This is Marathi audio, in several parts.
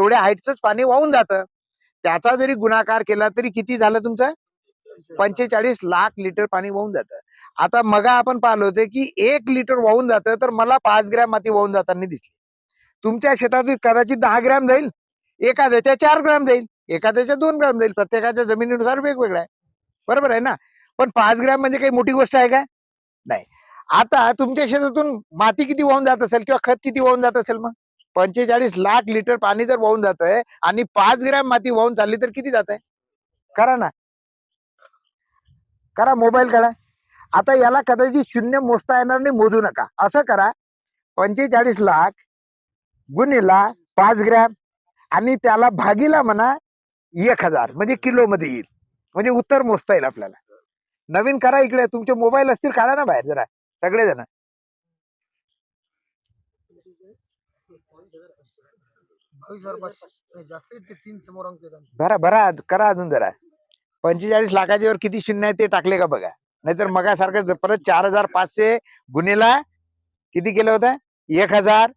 एवढ्या हाईटच पाणी वाहून जातं. त्याचा जरी गुणाकार केला तरी किती झालं तुमचं? पंचेचाळीस लाख लिटर पाणी वाहून जातं. आता मगा आपण पाहिलं होतं की एक लिटर वाहून जातं तर मला पाच ग्रॅम माती वाहून जाताना दिसली. तुमच्या शेतात कदाचित दहा ग्रॅम जाईल एखाद्याच्या चार ग्रॅम जाईल एखाद्याच्या दोन ग्रॅम जाईल प्रत्येकाच्या जमिनीनुसार वेगवेगळा आहे. बरोबर आहे ना? पण पाच ग्रॅम म्हणजे काही मोठी गोष्ट आहे का? नाही. आता तुमच्या शेतातून माती किती वाहून जात असेल किंवा खत किती वाहून जात असेल मग? पंचेचाळीस लाख लिटर पाणी जर वाहून जात आहे आणि पाच ग्रॅम माती वाहून चालली तर किती जात आहे करा ना. करा मोबाईल करा. आता याला कदाचित शून्य मोजता येणार नाही मोजू नका. असं करा. पंचेचाळीस लाख गुन्हेला पाच ग्रॅम आणि त्याला भागीला म्हणा एक हजार म्हणजे किलो मध्ये येईल. म्हणजे उत्तर मोजता येईल आपल्याला. नवीन करा इकडे तुमचे मोबाईल असतील काढा ना बाहेर जरा. सगळे हजार पाचशे नाही, जास्त आहेत ते तीन समोर अंक आहेत आमचे. बरा बरा करा अजून जरा. पंचेचाळीस लाखाच्या वर किती शून्य आहे ते टाकले का बघा? नाहीतर मगासारखं परत चार हजार पाचशे गुन्हेला किती केलं होतं? एक हजार.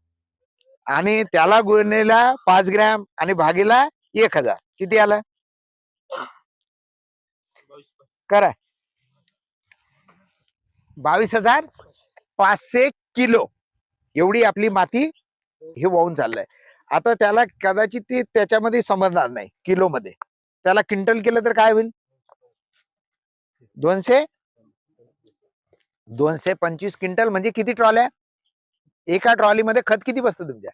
आणि त्याला गुन्हेला पाच ग्रॅम आणि भागीला एक हजार. किती आलं? करा. बावीस हजार पाचशे किलो. एवढी आपली माती हे वाहून चाललंय. आता त्याला कदाचित ते त्याच्यामध्ये समजणार नाही किलो मध्ये त्याला क्विंटल केलं तर काय होईल? दोनशे? दोनशे पंचवीस क्विंटल म्हणजे किती ट्रॉल्या? एका ट्रॉलीमध्ये खत किती बसतं तुमच्या?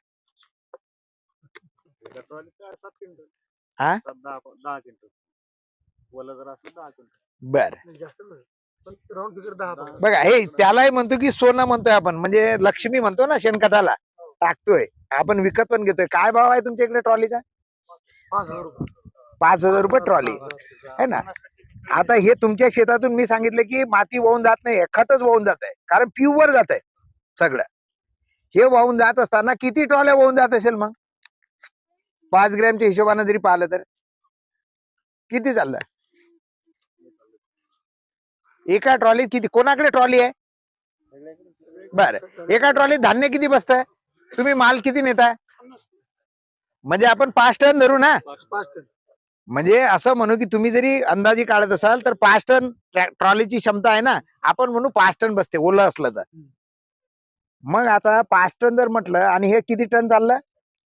हा? बर. बघा हे त्यालाही म्हणतो की सोनं म्हणतोय आपण. म्हणजे लक्ष्मी म्हणतो ना शेणखताला. टाकतोय. आपण विकत पण घेतोय. काय भाव आहे तुमच्या इकडे ट्रॉलीचा? पाच हजार रुपये पाच हजार रुपये ट्रॉली. है ना? आता हे तुमच्या शेतातून मी सांगितलं की माती वाहून जात नाही खतच वाहून जात आहे. कारण प्युअर जात आहे सगळं. हे वाहून जात असताना किती ट्रॉल्या वाहून जात असेल मग? पाच ग्रॅमच्या हिशोबाने जरी पाहिलं तर. किती चाललं? एका ट्रॉलीत किती? कोणाकडे ट्रॉली आहे? बर. एका ट्रॉलीत धान्य किती बसतंय? तुम्ही माल किती नेताय? म्हणजे आपण पाच टन धरू ना? पाच टन. म्हणजे असं म्हणू की तुम्ही जरी अंदाजे काढत असाल तर पाच टन ट्रॅ- ट्रॉलीची क्षमता आहे ना? आपण म्हणू पाच टन बसते ओलं असलं तर. मग आता पाच टन जर म्हटलं आणि हे किती टन चाललं?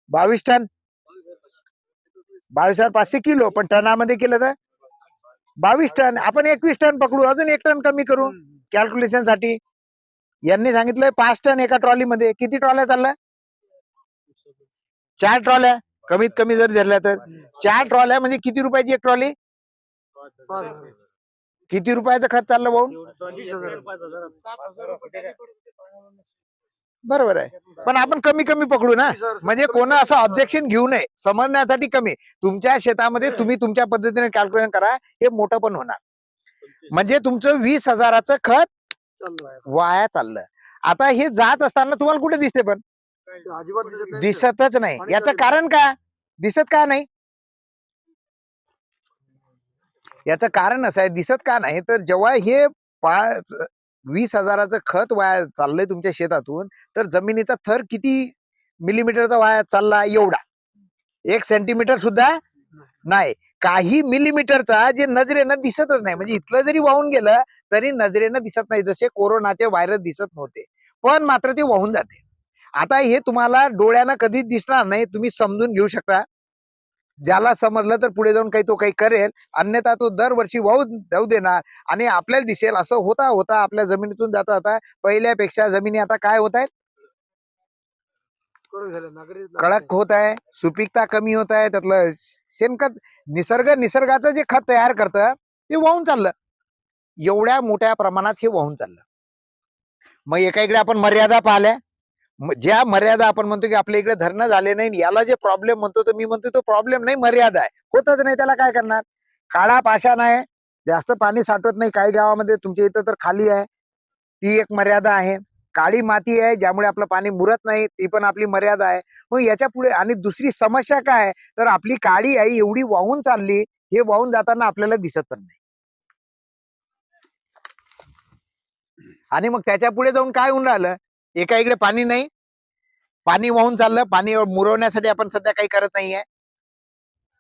बावीस टन. बावीस हजार पाचशे किलो पण टनामध्ये केलं तर? बावीस टन. आपण एकवीस टन पकडू अजून एक टन कमी करू कॅल्क्युलेशनसाठी. यांनी सांगितलंय पाच टन एका ट्रॉलीमध्ये. किती ट्रॉल्या चालल्या? चार ट्रॉल्या कमीत कमी जर धरल्या तर. चार ट्रॉल्या म्हणजे किती रुपयाची एक ट्रॉली? किती रुपयाचं खत चाललं भाऊ? बरोबर आहे. पण आपण कमी कमी पकडू ना. म्हणजे कोण असं ऑब्जेक्शन घेऊ नये. समजण्यासाठी कमी. तुमच्या शेतामध्ये तुम्ही तुमच्या पद्धतीने कॅल्क्युलेशन करा. हे मोठं पण होणार. म्हणजे तुमचं वीस हजाराचं खत वाया चाललं. आता हे जात असताना तुम्हाला कुठे दिसते पण? अजिबात दिसतच नाही. याचं कारण का? दिसत का नाही? याचं कारण असं आहे दिसत का नाही? तर जेव्हा हे पाच वीस हजाराचं खत वाया चाललंय तुमच्या शेतातून तर जमिनीचा थर किती मिलीमीटरचा वाया चालला एवढा? एक सेंटीमीटर सुद्धा नाही. काही मिलीमीटरचा जे नजरेनं दिसतच नाही. म्हणजे इथलं जरी वाहून गेलं तरी नजरेनं दिसत नाही. जसे कोरोनाचे व्हायरस दिसत नव्हते. पण मात्र ते वाहून जाते. आता हे तुम्हाला डोळ्यानं कधीच दिसणार नाही तुम्ही समजून घेऊ शकता. ज्याला समजलं तर पुढे जाऊन काही तो काही करेल. अन्यथा तो दरवर्षी वाहून जाऊ देणार आणि आपल्याला दिसेल. असं होता होता आपल्या जमिनीतून जाता जाता पहिल्यापेक्षा जमिनी आता काय होत आहेत? कडक होत आहे सुपीकता कमी होत आहे त्यातलं शेणखत निसर्ग निसर्गाचं जे खत तयार करतं ते वाहून चाललं. एवढ्या मोठ्या प्रमाणात हे वाहून चाललं. मग एका इकडे आपण मर्यादा पाहिल्या. ज्या मर्यादा आपण म्हणतो की आपल्या इकडे धरणं झाले नाही याला जे प्रॉब्लेम म्हणतो तर मी म्हणतो तो प्रॉब्लेम नाही मर्यादा आहे. होतच नाही त्याला काय करणार? काळा पाषाण आहे जास्त पाणी साठवत नाही काही गावामध्ये तुमच्या इथं तर खाली आहे. ती एक मर्यादा आहे. काळी माती आहे ज्यामुळे आपलं पाणी मुरत नाही ती पण आपली मर्यादा आहे. मग याच्यापुढे आणि दुसरी समस्या काय आहे? तर आपली काळी आई एवढी वाहून चालली हे वाहून जाताना आपल्याला दिसत पण नाही. आणि मग त्याच्या पुढे जाऊन काय होऊन राहिलं? एका इकडे पाणी नाही. पाणी वाहून चाललं पाणी मुरवण्यासाठी आपण सध्या काही करत नाहीये.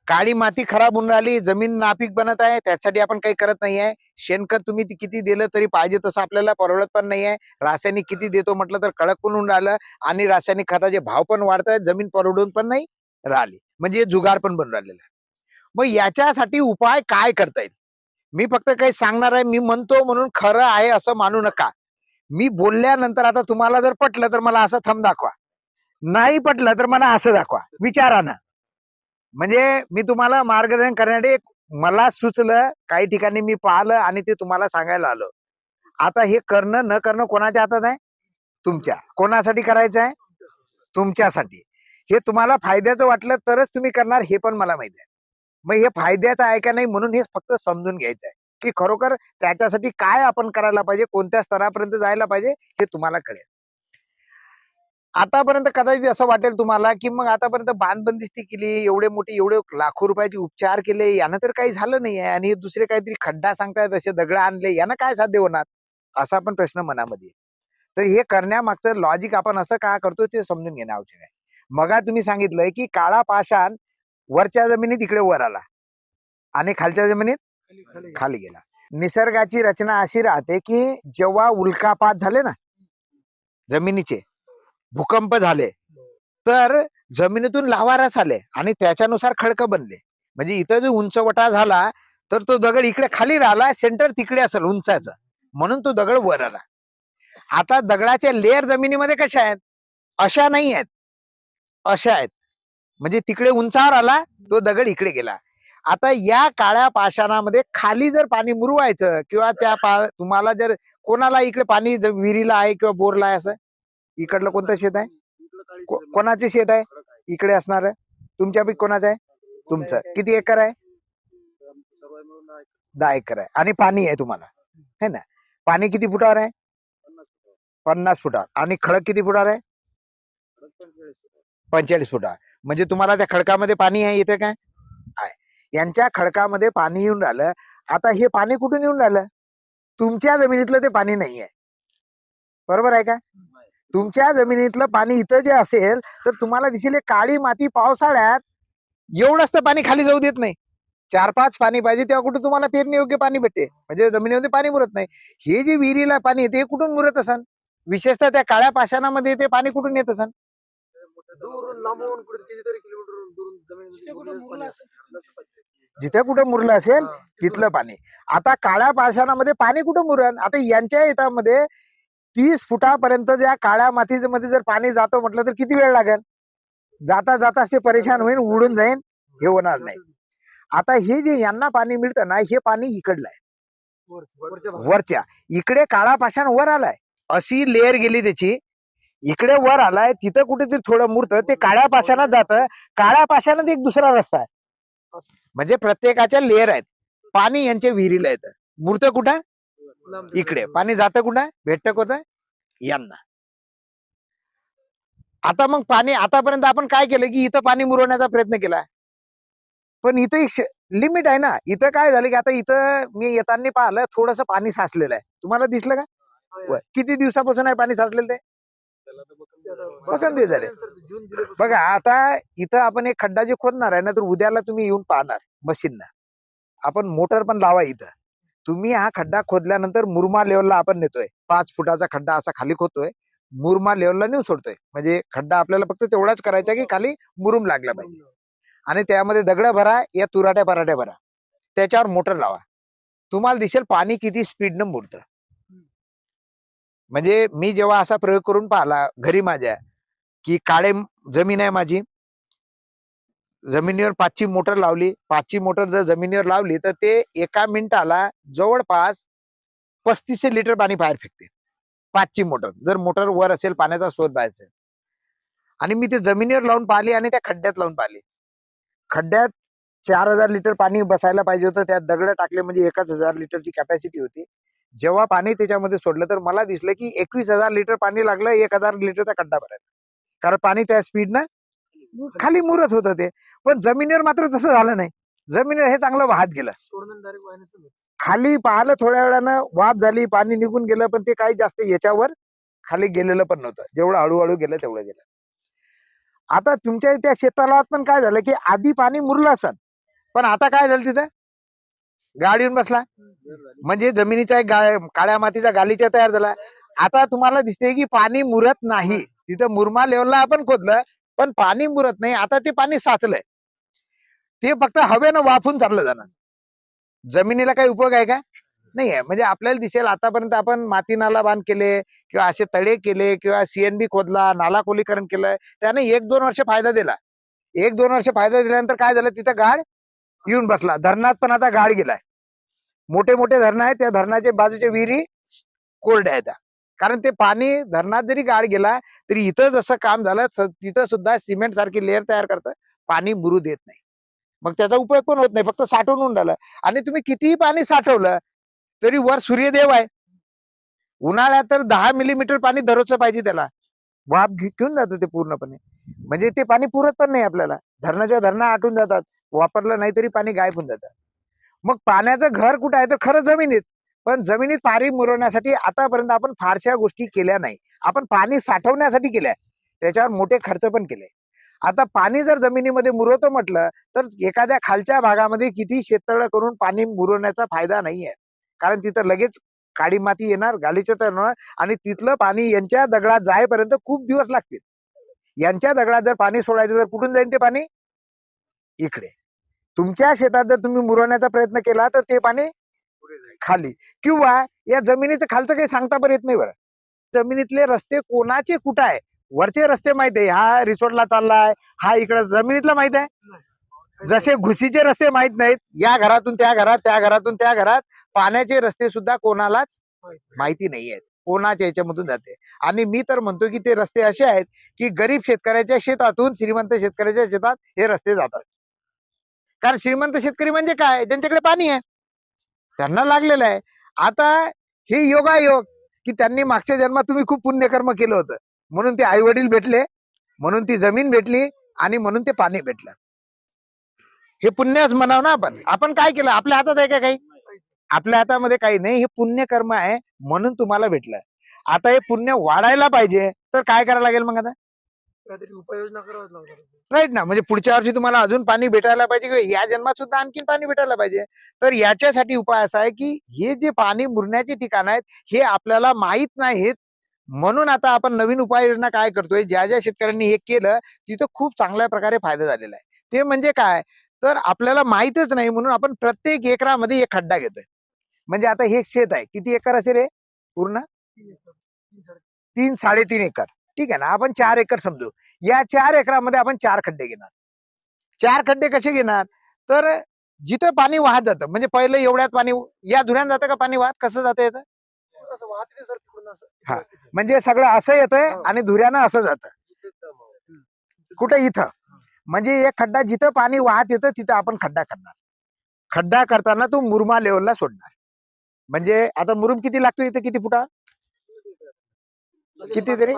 काळी माती खराब होऊन राहिली जमीन नापीक बनत आहे त्यासाठी आपण काही करत नाहीये. शेणखत तुम्ही ती किती दिलं तरी पाहिजे तसं आपल्याला परवडत पण नाहीये. रासायनिक किती देतो म्हटलं तर कडक पण होऊन राहिलं आणि रासायनिक खताचे भाव पण वाढत आहेत जमीन परवडून पण नाही राहिली. म्हणजे जुगार पण बनून राहिलेला मग याच्यासाठी उपाय काय करता येईल? मी फक्त काही सांगणार आहे मी म्हणतो म्हणून खरं आहे असं मानू नका. मी बोलल्यानंतर आता तुम्हाला जर पटलं तर मला असं थंब दाखवा. नाही पटलं तर मला असं दाखवा. विचारानं म्हणजे मी तुम्हाला मार्गदर्शन करण्यासाठी मला सुचलं काही ठिकाणी मी पाहिलं आणि ते तुम्हाला सांगायला आलो. आता हे करणं न करणं कोणाच्या हातात आहे? तुमच्या. कोणासाठी करायचं आहे? तुमच्यासाठी. हे तुम्हाला फायद्याचं वाटलं तरच तुम्ही करणार हे पण मला माहिती आहे. मग हे फायद्याचं आहे का नाही म्हणून हे फक्त समजून घ्यायचं आहे. की खरोखर त्याच्यासाठी काय आपण करायला पाहिजे? कोणत्या स्तरापर्यंत जायला पाहिजे? हे तुम्हाला कळेल. आतापर्यंत कदाचित असं वाटेल तुम्हाला की मग आतापर्यंत बांधबंदिस्ती केली एवढे मोठे एवढे लाखो रुपयाचे उपचार केले यानं तर काही झालं नाही आहे आणि दुसरे काहीतरी खड्डा सांगतायत असे दगड आणले यानं काय साध्य होणार? असा पण प्रश्न मनामध्ये तर हे करण्यामागचं लॉजिक आपण असं का करतो ते समजून घेणं आवश्यक आहे. मगा तुम्ही सांगितलंय की काळा पाषाण वरच्या जमिनीत इकडे वर आला आणि खालच्या जमिनीत खाली गेला. निसर्गाची रचना अशी राहते की जेव्हा उल्कापात झाले ना जमिनीचे भूकंप झाले तर जमिनीतून लावारस आले आणि त्याच्यानुसार खडक बनले. म्हणजे इथं जो उंचवटा झाला तर तो दगड इकडे खाली राहिला सेंटर तिकडे असेल उंचाचं. म्हणून तो दगड वर आला. आता दगडाच्या लेअर जमिनीमध्ये कशा आहेत? अशा नाही आहेत. अशा आहेत. म्हणजे तिकडे उंचावर आला तो दगड इकडे गेला. आता या काळ्या पाषाणामध्ये खाली जर पाणी मुरवायचं किंवा त्या पा तुम्हाला जर कोणाला इकडे पाणी विहिरीला आहे किंवा बोरला आहे असं? इकडलं कोणतं शेत आहे? कोणाचे शेत आहे? इकडे असणार आहे. तुमच्यापैकी कोणाचं आहे? तुमचं. किती एकर आहे? दहा एकर आहे. आणि पाणी आहे तुम्हाला. है ना? पाणी किती फुटावर आहे? पन्नास फुटावर. आणि खडक किती फुटावर आहे? पंचेचाळीस फुटावर. म्हणजे तुम्हाला त्या खडकामध्ये पाणी आहे इथे काय? यांच्या खडकामध्ये पाणी येऊन राहिलं. आता हे पाणी कुठून येऊन राहिलं? तुमच्या जमिनीतलं ते पाणी नाही आहे बरोबर आहे का? तुमच्या जमिनीतलं पाणी इथं जे असेल तर तुम्हाला दिसेल काळी माती पावसाळ्यात एवढंच तर पाणी खाली जाऊ देत नाही. चार पाच पाणी पाहिजे तेव्हा कुठे तुम्हाला पेरणी योग्य पाणी भेटते? म्हणजे जमिनीमध्ये पाणी मुरत नाही. हे जे विहिरीला पाणी येते हे कुठून मुरत असन? विशेषतः त्या काळ्या पाषाणामध्ये ते पाणी कुठून येत असन? दूरून लांबून कुठे कितीतरी किलोमीटर दुरून असतं. जिथे कुठं मुरलं असेल हा. तिथलं पाणी. आता काळ्या पाषाणामध्ये पाणी कुठं मुरण आता यांच्या येतामध्ये तीस फुटापर्यंत ज्या काळ्या मातीच्या मध्ये जर पाणी जातो म्हटलं तर किती वेळ लागेल? जाता जाता ते परेशान होईल उडून जाईल हे होणार नाही. आता हे जे यांना पाणी मिळतं ना हे पाणी इकडलं आहे. वरच्या. इकडे काळा पाषाण वर आलाय. अशी लेअर गेली त्याची. इकडे वर आलाय तिथं कुठेतरी थोडं मुरतं ते काळ्या पाषाणात जातं. काळ्या पाषाणात एक दुसरा रस्ता आहे. म्हणजे प्रत्येकाच्या लेअर आहेत. पाणी यांच्या विहिरीला येतं. मूर्त कुठं? इकडे. पाणी जातं कुठं? भेटतं कुठं? यांना. आता मग पाणी आतापर्यंत आपण काय केलं की इथं पाणी मुरवण्याचा प्रयत्न केला? पण इथं लिमिट आहे ना. इथं काय झालं की आता इथं मी येताना पाहिलं थोडस पाणी साचलेलं आहे. तुम्हाला दिसलं का. किती दिवसापासून आहे पाणी साचलेलं ते? पसंत आहे झाले. बघा आता इथं आपण एक खड्डा जे खोदणार आहे ना तर उद्याला तुम्ही येऊन पाहणार मशीननं आपण मोटर पण लावा इथं. तुम्ही हा खड्डा खोदल्यानंतर मुरमा लेवलला आपण नेतोय. पाच फुटाचा खड्डा असा खाली खोदतोय. मुरमा लेवलला नेऊन सोडतोय. म्हणजे खड्डा आपल्याला फक्त तेवढाच करायचा की खाली मुरुम लागला पाहिजे. आणि त्यामध्ये दगड भरा या तुराट्या पराठ्या भरा. त्याच्यावर मोटर लावा. तुम्हाला दिसेल पाणी किती स्पीडनं मुरतं. म्हणजे मी जेव्हा असा प्रयोग करून पाहिला घरी माझ्या की काळे जमीन आहे माझी. जमिनीवर पाचची मोटर लावली. पाचची मोटर जर जमिनीवर लावली तर ते एका मिनिटाला जवळपास पस्तीसशे लिटर पाणी बाहेर फेकते. पाचची मोटर. जर मोटर वर असेल पाण्याचा स्रोत बाहेर असेल. आणि मी ते जमिनीवर लावून पाहिली आणि त्या खड्ड्यात लावून पाहिली. खड्ड्यात चार हजार लिटर पाणी बसायला पाहिजे होतं. त्यात दगड टाकले म्हणजे एकच हजार लिटरची कॅपॅसिटी होती. जेव्हा पाणी त्याच्यामध्ये सोडलं तर मला दिसलं की एकवीस हजार लिटर पाणी लागलं एक हजार लिटरचा खड्डा भरायला कारण पाणी त्या स्पीडनं खाली मुरत होतं ते. पण जमिनीवर मात्र तसं झालं नाही. जमिनीवर हे चांगलं वाहत गेलं. खाली पाहिलं थोड्या वेळानं वाफ झाली पाणी निघून गेलं पण ते काही जास्त याच्यावर खाली गेलेलं पण नव्हतं. जेवढं हळूहळू गेलं तेवढं गेलं. आता तुमच्या त्या शेताला पण काय झालं की आधी पाणी मुरलं असत पण आता काय झालं तिथं? गाड येऊन बसला म्हणजे जमिनीचा एक काळ्या मातीचा गालीचा तयार झाला. आता तुम्हाला दिसते की पाणी मुरत नाही. तिथं मुरमा लेवलला आपण खोदलं पण पाणी मुरत नाही. आता ते पाणी साचलंय. ते फक्त हवेनं वाफून चाललं जाणार. जमिनीला काही उपयोग आहे का? नाही आहे म्हणजे आपल्याला दिसेल आतापर्यंत आपण माती नाला बांध केले किंवा असे तळे केले किंवा सीएनबी खोदला नाला खोलीकरण केलं. त्याने एक दोन वर्ष फायदा दिला. एक दोन वर्ष फायदा दिल्यानंतर काय झालं? तिथं गाड येऊन बसला. धरणात पण आता गाड गेलाय. मोठे मोठे धरणं आहेत त्या धरणाच्या बाजूच्या विहिरी कोरड्या आहेत. कारण ते पाणी धरणात जरी गाड गेला तरी इथं जसं काम झालं तिथं सुद्धा सिमेंट सारखी लेअर तयार करतं. पाणी बुरू देत नाही. मग त्याचा उपयोग पण होत नाही. फक्त साठवून होऊन राहिलं. आणि तुम्ही कितीही पाणी साठवलं तरी वर सूर्यदेव आहे. उन्हाळ्यात तर दहा मिलीमीटर पाणी दररोजचं पाहिजे त्याला. वाफ घेऊन जातं ते पूर्णपणे. म्हणजे ते पाणी पुरत पण नाही आपल्याला. धरणाच्या धरणा आटून जातात. वापरलं नाही तरी पाणी गायब होऊन जातं. मग पाण्याचं घर कुठं आहे? तर खरं जमिनीत. पण जमिनीत पाणी मुरवण्यासाठी आतापर्यंत आपण फारशा गोष्टी केल्या नाही. आपण पाणी साठवण्यासाठी केल्या. त्याच्यावर मोठे खर्च पण केले. आता पाणी जर जमिनीमध्ये मुरवतो म्हटलं तर एखाद्या खालच्या भागामध्ये किती शेततळ करून पाणी मुरवण्याचा फायदा नाहीये. कारण तिथं लगेच काळी माती येणार गालीचं तर येणार आणि तिथलं पाणी यांच्या दगडात जायपर्यंत खूप दिवस लागतील. यांच्या दगडात जर पाणी सोडायचं तर कुठून जाईल ते पाणी? इकडे. तुमच्या शेतात जर तुम्ही मुरवण्याचा प्रयत्न केला तर ते पाणी खाली. किंवा या जमिनीचं खालचं काही सांगता पण येत नाही बरं. जमिनीतले रस्ते कोणाचे कुठं आहे? वरचे रस्ते माहीत आहे. हा रिसोर्टला चाललाय हा इकडं जमिनीतला माहीत आहे. जसे घुशीचे रस्ते माहीत नाहीत या घरातून त्या घरात त्या घरातून त्या घरात पाण्याचे रस्ते सुद्धा कोणालाच माहिती नाही. आहेत कोणाच्या याच्यामधून जाते? आणि मी तर म्हणतो की ते रस्ते असे आहेत की गरीब शेतकऱ्याच्या शेतातून श्रीमंत शेतकऱ्याच्या शेतात हे रस्ते जातात. कारण श्रीमंत शेतकरी म्हणजे काय? त्यांच्याकडे पाणी आहे. त्यांना लागलेलं आहे. आता हे योगायोग की त्यांनी मागच्या जन्मात तुम्ही खूप पुण्यकर्म केलं होतं. म्हणून ते आई वडील भेटले म्हणून ती जमीन भेटली आणि म्हणून ते पाणी भेटलं. हे पुण्यच म्हणाव ना आपण. आपण काय केलं? आपल्या हातात आहे का काही? आपल्या हातामध्ये काही नाही. हे पुण्यकर्म आहे म्हणून तुम्हाला भेटलं. आता हे पुण्य वाढायला पाहिजे. तर काय करायला लागेल मग आता? काहीतरी उपाययोजना करावंच लागणार राईट ना. म्हणजे पुढच्या वर्षी तुम्हाला अजून पाणी भेटायला पाहिजे किंवा या जन्मात सुद्धा आणखीन पाणी भेटायला पाहिजे. तर याच्यासाठी उपाय असा आहे की हे जे पाणी मुरण्याचे ठिकाण आहेत हे आपल्याला माहीत नाहीत. म्हणून आता आपण नवीन उपाययोजना काय करतोय? ज्या ज्या शेतकऱ्यांनी हे केलं तिथं खूप चांगल्या प्रकारे फायदा झालेला आहे. ते म्हणजे काय? तर आपल्याला माहीतच नाही म्हणून आपण प्रत्येक एकरामध्ये एक खड्डा घेतोय. म्हणजे आता हे शेत आहे. किती एकर असेल हे? पूर्ण? तीन साडेतीन एकर. ठीक आहे ना? आपण चार एकर समजू. या चार एकरामध्ये आपण चार खड्डे घेणार. चार खड्डे कसे घेणार? तर जिथं पाणी वाहत जातं म्हणजे पहिलं एवढ्यात पाणी या धुऱ्यान जातं का पाणी वाहत? कसं जातं असं. हा. म्हणजे सगळं असं येतंय. आणि धुऱ्यानं असं जातं. कुठे? इथं. म्हणजे एक खड्डा जिथं पाणी वाहत येतं तिथं आपण खड्डा करणार. खड्डा करताना तो मुरमा लेवलला सोडणार. म्हणजे आता मुरुम किती लागतो इथं? किती फुटा किती तरी?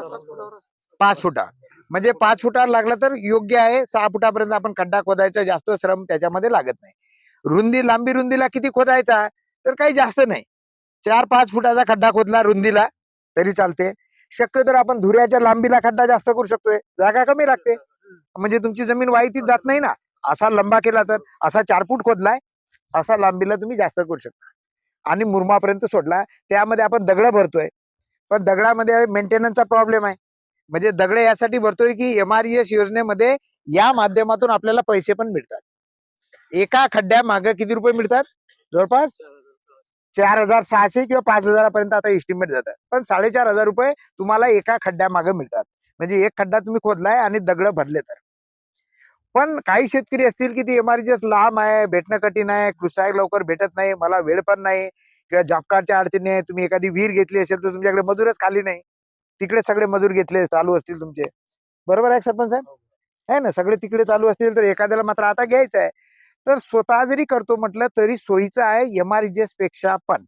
पाच- फुटा. म्हणजे पाच फुटावर लागला तर योग्य आहे. सहा फुटापर्यंत आपण खड्डा खोदायचा जास्त श्रम त्याच्यामध्ये लागत नाही. रुंदी लांबी रुंदीला किती खोदायचा? तर काही जास्त नाही. चार पाच फुटाचा खड्डा खोदला रुंदीला तरी चालते. शक्यतो आपण धुऱ्याच्या लांबीला खड्डा जास्त करू शकतोय. जागा कमी लागते. म्हणजे तुमची जमीन वाईतीच जात नाही ना? असा लंबा केला तर असा चार फूट खोदलाय असा लांबीला तुम्ही जास्त करू शकता. आणि मुरमापर्यंत सोडला. त्यामध्ये आपण दगड भरतोय. पण दगडामध्ये मेंटेनन्सचा प्रॉब्लेम आहे. म्हणजे दगड यासाठी भरतोय की एमआरईएस योजनेमध्ये या माध्यमातून आपल्याला पैसे पण मिळतात. एका खड्ड्या मागे किती रुपये मिळतात? जवळपास चार हजार सहाशे किंवा पाच हजारापर्यंत आता एस्टिमेट जातात पण साडेचार हजार रुपये तुम्हाला एका खड्ड्या मागे मिळतात. म्हणजे एक खड्डा तुम्ही खोदलाय आणि दगड भरले तर. पण काही शेतकरी असतील की ती एमआरजीएस लांब आहे भेटणं कठीण आहे कृषी लवकर भेटत नाही मला वेळ पण नाही. किंवा जॉब कार्डच्या अडचणी आहे तुम्ही एखादी विहीर घेतली असेल तर तुमच्याकडे मजूरच खाली नाही. तिकडे सगळे मजूर घेतले चालू असतील तुमचे. बरोबर आहे सरपंच साहेब? आहे ना सगळे तिकडे चालू असतील तर एखाद्याला मात्र आता घ्यायचं आहे. तर स्वतः जरी करतो म्हटलं तरी सोयीचं आहे एमआरजीएसपेक्षा पण.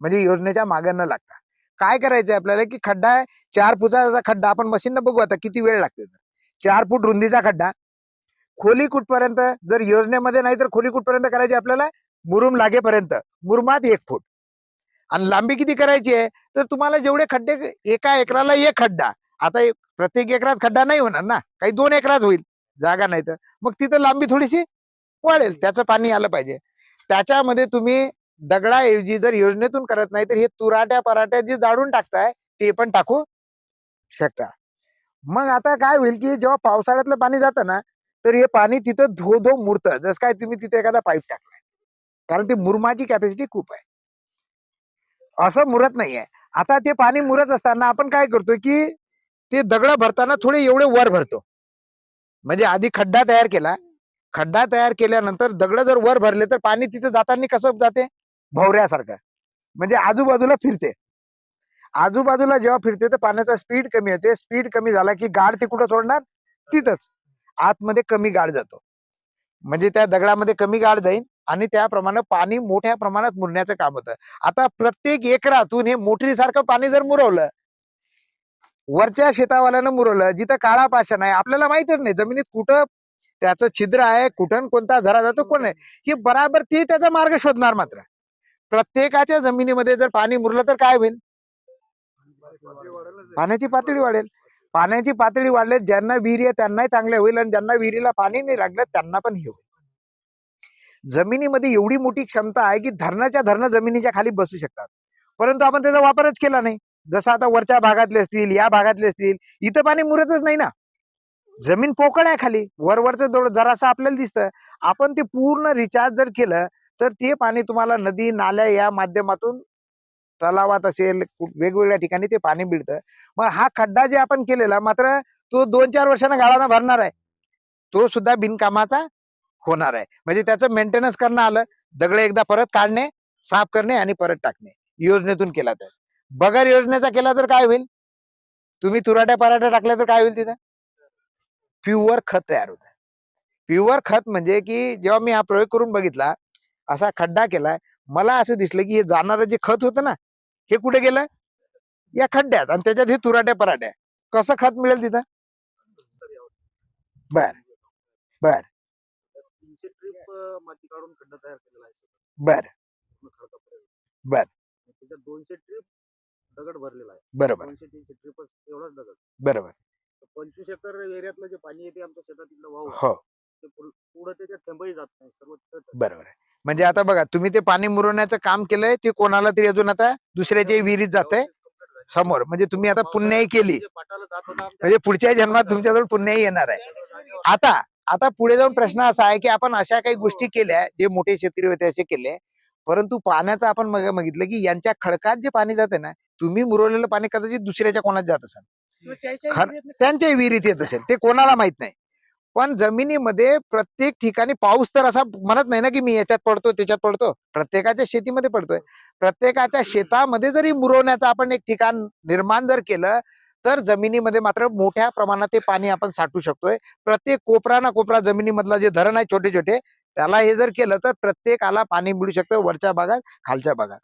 म्हणजे योजनेच्या मागे न लागता. काय करायचं आहे आपल्याला की खड्डा आहे चार फुटाचा खड्डा. आपण मशीनला बघू आता किती वेळ लागते तर. चार फूट रुंदीचा खड्डा. खोली कुठपर्यंत जर योजनेमध्ये नाही तर खोली कुठपर्यंत करायची आपल्याला? मुरुम लागेपर्यंत मुरुमात एक फूट. आणि लांबी किती करायची आहे? तर तुम्हाला जेवढे खड्डे एका एकराला एक खड्डा. आता प्रत्येक एकरात खड्डा नाही होणार ना? काही दोन एकरात होईल जागा नाही तर. मग तिथं लांबी थोडीशी वाढेल त्याचं पाणी आलं पाहिजे. त्याच्यामध्ये तुम्ही दगडाऐवजी जर योजनेतून करत नाही तर हे तुराट्या पराट्या जे जाळून टाकताय ते पण टाकू शकता. मग आता काय होईल की जेव्हा पावसाळ्यातलं पाणी जातं ना तर हे पाणी तिथं धो धो मुरतं. जसं काय तुम्ही तिथे एखादा पाईप टाकला. कारण ती मुरमाची कॅपॅसिटी खूप आहे. असं मुरत नाहीये. आता ते पाणी मुरत असताना आपण काय करतो की ते दगड भरताना थोडे एवढे वर भरतो. म्हणजे आधी खड्डा तयार केला. खड्डा तयार केल्यानंतर दगड जर वर भरले तर पाणी तिथे जाताना कसं जाते? भवऱ्यासारखं. म्हणजे आजूबाजूला फिरते. आजूबाजूला जेव्हा फिरते तर पाण्याचा स्पीड कमी होते. स्पीड कमी झाला की गाड ते कुठं सोडणार? तिथंच. आतमध्ये कमी गाड जातो. म्हणजे त्या दगडामध्ये कमी गाड जाईल. आणि त्याप्रमाणे पाणी मोठ्या प्रमाणात मुरण्याचं काम होतं. आता प्रत्येक एकरातून हे मोटरीसारखं पाणी जर मुरवलं वरच्या शेतावाल्यानं मुरवलं जिथं काळा पाषाण आहे आपल्याला माहितच नाही जमिनीत कुठं त्याचं छिद्र आहे कुठं कोणता झरा जातो कोण आहे हे बराबर ते त्याचा मार्ग शोधणार मात्र. प्रत्येकाच्या जमिनीमध्ये जर पाणी मुरलं तर काय होईल? पाण्याची पातळी वाढेल. पाण्याची पातळी वाढले ज्यांना विहिरी आहे त्यांनाही चांगले होईल आणि ज्यांना विहिरीला पाणी नाही लागलं त्यांना पण हे होईल. जमिनीमध्ये एवढी मोठी क्षमता आहे की धरणाच्या धरणं जमिनीच्या खाली बसू शकतात. परंतु आपण त्याचा वापरच केला नाही. जसं आता वरच्या भागातले असतील या भागातले असतील इथं पाणी मुरतच नाही ना. जमीन पोकळ आहे खाली. वरवरचं थोडं जरासं आपल्याला दिसतं. आपण ते पूर्ण रिचार्ज जर केलं तर ते पाणी तुम्हाला नदी नाल्या या माध्यमातून तलावात असेल वेगवेगळ्या ठिकाणी ते पाणी मिळतं. मग हा खड्डा जे आपण केलेला मात्र तो दोन चार वर्षानं गाळानं भरणार आहे. तो सुद्धा बिनकामाचा होणार आहे. म्हणजे त्याचं मेंटेनन्स करणं आलं दगड एकदा परत काढणे साफ करणे आणि परत टाकणे. योजनेतून केला तर. बगर योजनेचा केला तर काय होईल? तुम्ही तुराट्या पराठ्या टाकल्या तर काय होईल तिथं? प्युअर खत तयार होतं. प्युअर खत म्हणजे की जेव्हा मी हा प्रयोग करून बघितला असा खड्डा केलाय मला असं दिसलं की हे जाणारं जे खत होतं ना हे कुठे गेलं? या खड्ड्यात आणि त्याच्यात हे तुराट्या पराट्या. कसं खत मिळेल तिथं? बर. बर. माती काढून खड्डा तयार केलेला आहे. बर. पूर्ण खडकापर्यंत. बर. त्याच्यात दोनशे ट्रिप दगड भरलेला आहे. बरोबर. दोनशे तीनशे ट्रिप एवढाच दगड. बरोबर. तर पंचवीस एकर एरियातलं जे पाणी येते आमच्या शेतात इथलं वाहून हो. ते पुढं त्याच्यात थेंबही जात नाही सर्व तिथंच. बरोबर आहे. म्हणजे आता बघा तुम्ही ते पाणी मुरवण्याचं काम केलंय ते कोणाला तरी अजून आता दुसऱ्याच्या विहिरीत जात आहे व्यवस्थित complete झालं. समोर. म्हणजे तुम्ही आता पुण्याई केली. जे पाटाला जात होता आमच्या म्हणजे पुढच्या जन्मात तुमच्याजवळ पुण्याई येणार आहे. आता आता पुढे जाऊन प्रश्न असा आहे की आपण अशा काही गोष्टी केल्या जे मोठे शेतकरी होते असे केले परंतु पाण्याचं आपण मग बघितलं की यांच्या खडकात जे पाणी जाते ना तुम्ही मुरवलेलं पाणी कदाचित दुसऱ्याच्या कोणात जात असेल. त्यांच्याही विहिरीत येत असेल ते कोणाला माहीत नाही. पण जमिनीमध्ये प्रत्येक ठिकाणी पाऊस तर असा म्हणत नाही ना की मी याच्यात पडतो त्याच्यात पडतो प्रत्येकाच्या शेतीमध्ये पडतोय. प्रत्येकाच्या शेतामध्ये जरी मुरवण्याचं आपण एक ठिकाण निर्माण जर केलं तर जमिनीमध्ये मात्र मोठ्या प्रमाणात ते पाणी आपण साठवू शकतोय. प्रत्येक कोपरा ना कोपरा जमिनीमधला जे धरण आहे छोटे छोटे त्याला हे जर केलं तर प्रत्येकाला पाणी मिळू शकतं वरच्या भागात खालच्या भागात.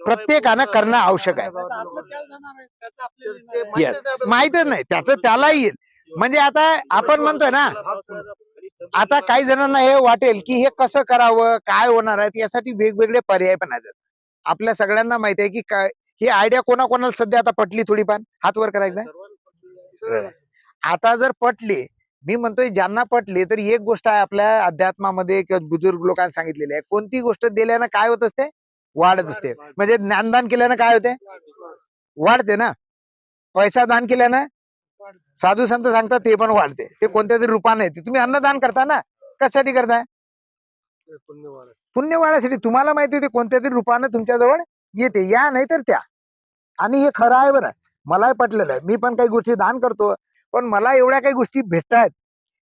प्रत्येकानं करणं आवश्यक. आहे. माहितीच नाही. आपल्याला. माहितच नाही. त्याचं त्याला येईल. म्हणजे आता आपण म्हणतोय ना आता काही जणांना हे वाटेल की हे कसं करावं काय होणार आहे यासाठी वेगवेगळे पर्याय पण आहेत. आपल्या सगळ्यांना माहिती आहे की काय ही आयडिया कोणाकोणाला सध्या आता पटली थोडीफार? हात वर करायचा आता जर पटली मी म्हणतोय ज्यांना पटली तर एक गोष्ट आहे आपल्या अध्यात्मामध्ये किंवा बुजुर्ग लोकांनी सांगितलेली आहे. कोणती गोष्ट दिल्यानं काय होत असते? वाढत असते. म्हणजे ज्ञानदान केल्यानं काय होते? वाढते ना. पैसा दान केल्यानं साधू संत सांगतात ते पण वाढते. ते कोणत्या तरी रूपाने येते तुम्ही अन्नदान करता ना. कशासाठी करताय? ते. पुण्य वाढायसाठी. तुम्हाला माहिती ते कोणत्या तरी रूपानं तुमच्याजवळ येते. या नाही तर त्या. आणि हे खरं आहे बरं. मलाही पटलेलं आहे. मी पण काही गोष्टी दान करतो पण मला एवढ्या काही गोष्टी भेटतात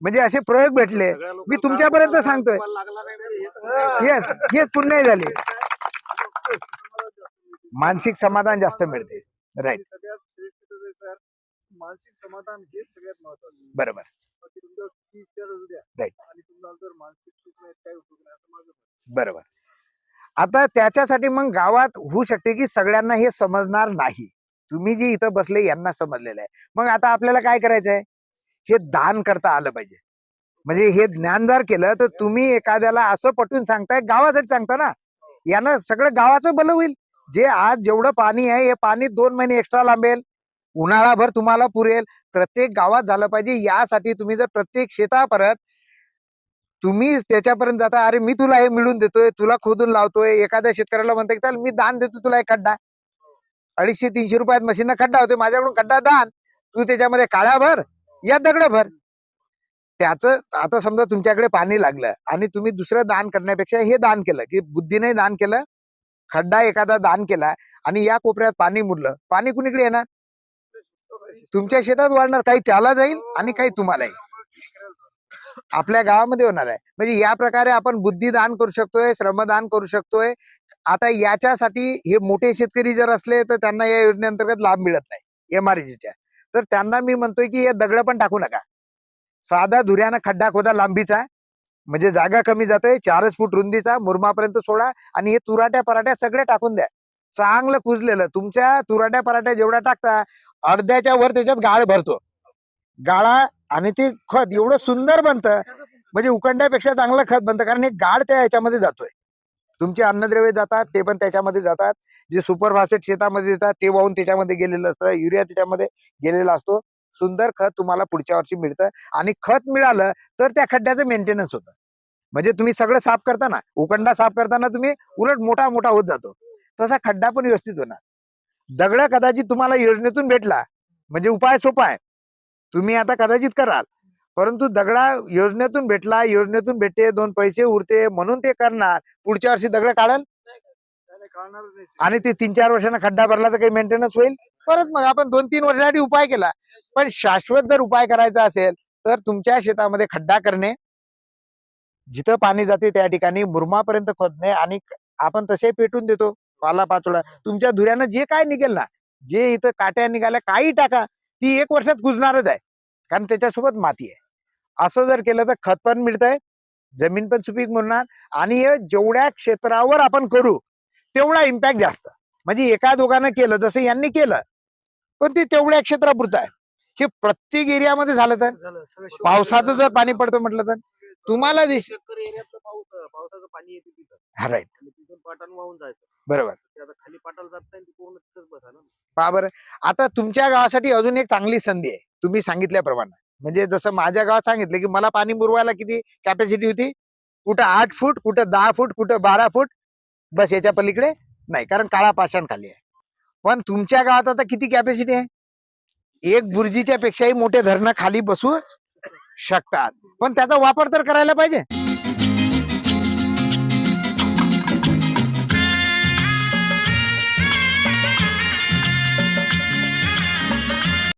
म्हणजे असे प्रयोग भेटले. मी तुमच्यापर्यंत सांगतोय. हेच हेच पुण्य झाले. मानसिक समाधान जास्त मिळते. राईट मानसिक समाधान हेच सगळ्यात महत्वाचं बरोबर. मत. बरोबर. आता त्याच्यासाठी मग गावात होऊ शकते की सगळ्यांना हे समजणार नाही. तुम्ही जे इथं बसले यांना समजलेलं आहे. मग आता आपल्याला काय करायचं आहे हे दान करता आलं पाहिजे. म्हणजे हे ज्ञान जर केलं तर तुम्ही एखाद्याला असं पटवून सांगताय गावासाठी सांगता ना. यानं सगळं गावाचं भलं होईल. जे आज जेवढं पाणी आहे हे पाणी दोन महिने एक्स्ट्रा लांबेल. उन्हाळाभर तुम्हाला पुरेल. प्रत्येक गावात झालं पाहिजे. यासाठी तुम्ही जर प्रत्येक शेतापर्यंत तुम्ही त्याच्यापर्यंत जाता. अरे मी तुला हे मिळून देतोय तुला खोदून लावतोय. एखाद्या शेतकऱ्याला म्हणता चल मी दान देतो तुला एक खड्डा. अडीचशे तीनशे रुपयात मशीन खड्डा होते माझ्याकडून खड्डा दान. तू त्याच्यामध्ये काळा भर या दगड भर. त्याचं आता समजा तुमच्याकडे पाणी लागलं आणि तुम्ही दुसरं दान करण्यापेक्षा हे दान केलं की बुद्धीने दान केलं खड्डा एखादा दान केला आणि या कोपऱ्यात पाणी मुरलं. पाणी कुणीकडे येणार? तुमच्या शेतात वाढणार. काही त्याला जाईल आणि काही तुम्हालाही आपल्या गावामध्ये होणार आहे. म्हणजे या प्रकारे आपण बुद्धी दान करू शकतोय श्रमदान करू शकतोय. आता याच्यासाठी हे मोठे शेतकरी जर असले तर त्यांना या योजनेअंतर्गत लाभ मिळत नाही एमआरजीच्या तर त्यांना मी म्हणतोय की हे दगड पण टाकू नका. साधा धुऱ्यानं खड्डा खोदा लांबीचा म्हणजे जागा कमी जातोय चारच फूट रुंदीचा मुरमापर्यंत सोडा आणि हे तुराट्या पराठ्या सगळे टाकून द्या. चांगलं कुजलेलं तुमच्या तुराट्या पराठ्या जेवढ्या टाकता अर्ध्याच्या वर त्याच्यात गाळ भरतो. गाळा आणि ते खत एवढं सुंदर बनतं म्हणजे उकंड्यापेक्षा चांगलं खत बनतं कारण हे गाड त्या याच्यामध्ये जातोय. तुमचे अन्नद्रव्य जातात ते पण त्याच्यामध्ये जातात. जे सुपर फॉस्फेट शेतामध्ये येतात ते वाहून त्याच्यामध्ये गेलेलं असतं युरिया त्याच्यामध्ये गेलेला असतो. सुंदर खत तुम्हाला पुढच्या वर्षी मिळतं आणि खत मिळालं तर त्या खड्ड्याचं मेंटेनन्स होतं. म्हणजे तुम्ही सगळं साफ करताना उकंडा साफ करताना तुम्ही उलट मोठा मोठा होत जातो. तसा खड्डा पण व्यवस्थित होणार. दगड कदाचित तुम्हाला योजनेतून भेटला म्हणजे उपाय सोपा आहे तुम्ही आता कदाचित कराल. परंतु दगडा योजनेतून भेटला योजनेतून भेटते दोन पैसे उरते म्हणून ते करणार. पुढच्या वर्षी दगड काढाल? आणि ते तीन चार वर्षांना खड्डा भरला तर काही मेंटेनन्स होईल? परत मग आपण दोन तीन वर्षासाठी उपाय केला. पण शाश्वत जर उपाय करायचा असेल तर तुमच्या शेतामध्ये खड्डा करणे जिथं पाणी जाते त्या ठिकाणी मुरमापर्यंत खोदणे आणि आपण तसे पेटून देतो. पाला पाचोळा तुमच्या धुऱ्यानं जे काय निघेल ना जे इथं काट्या निघाल्या काही टाका. ती एक वर्षात कुजणारच आहे. कारण त्याच्यासोबत माती आहे. असं जर केलं तर खत पण मिळतंय जमीन पण सुपीक म्हणणार आणि हे जेवढ्या क्षेत्रावर आपण करू तेवढा इम्पॅक्ट जास्त. म्हणजे एका दोघांना केलं जसं यांनी केलं पण ते तेवढ्या क्षेत्रापुरतं आहे. हे प्रत्येक एरियामध्ये झालं तर? पावसाचं जर पाणी पडतं म्हटलं तर? तुम्हाला दिस शेतकरी एरियातलं पाऊस पावसाचं पाणी येते तिथं. हा राईट आणि तिथून पाटान वाहून जायचं. बरोबर. आता पहा बरं. आता तुमच्या गावासाठी अजून एक चांगली संधी आहे. तुम्ही सांगितल्याप्रमाणे. म्हणजे जसं माझ्या गावात सांगितलं की मला पाणी मुरवायला किती कॅपॅसिटी होती? कुठं आठ फूट कुठं दहा फूट कुठं बारा फूट? बस याच्या पलीकडे नाही. कारण काळा पाषाण खाली आहे. पण तुमच्या गावात आता किती कॅपॅसिटी आहे? एक बुर्जीच्या पेक्षाही मोठे धरणं खाली बसू शकतात. पण त्याचा वापर तर करायला पाहिजे.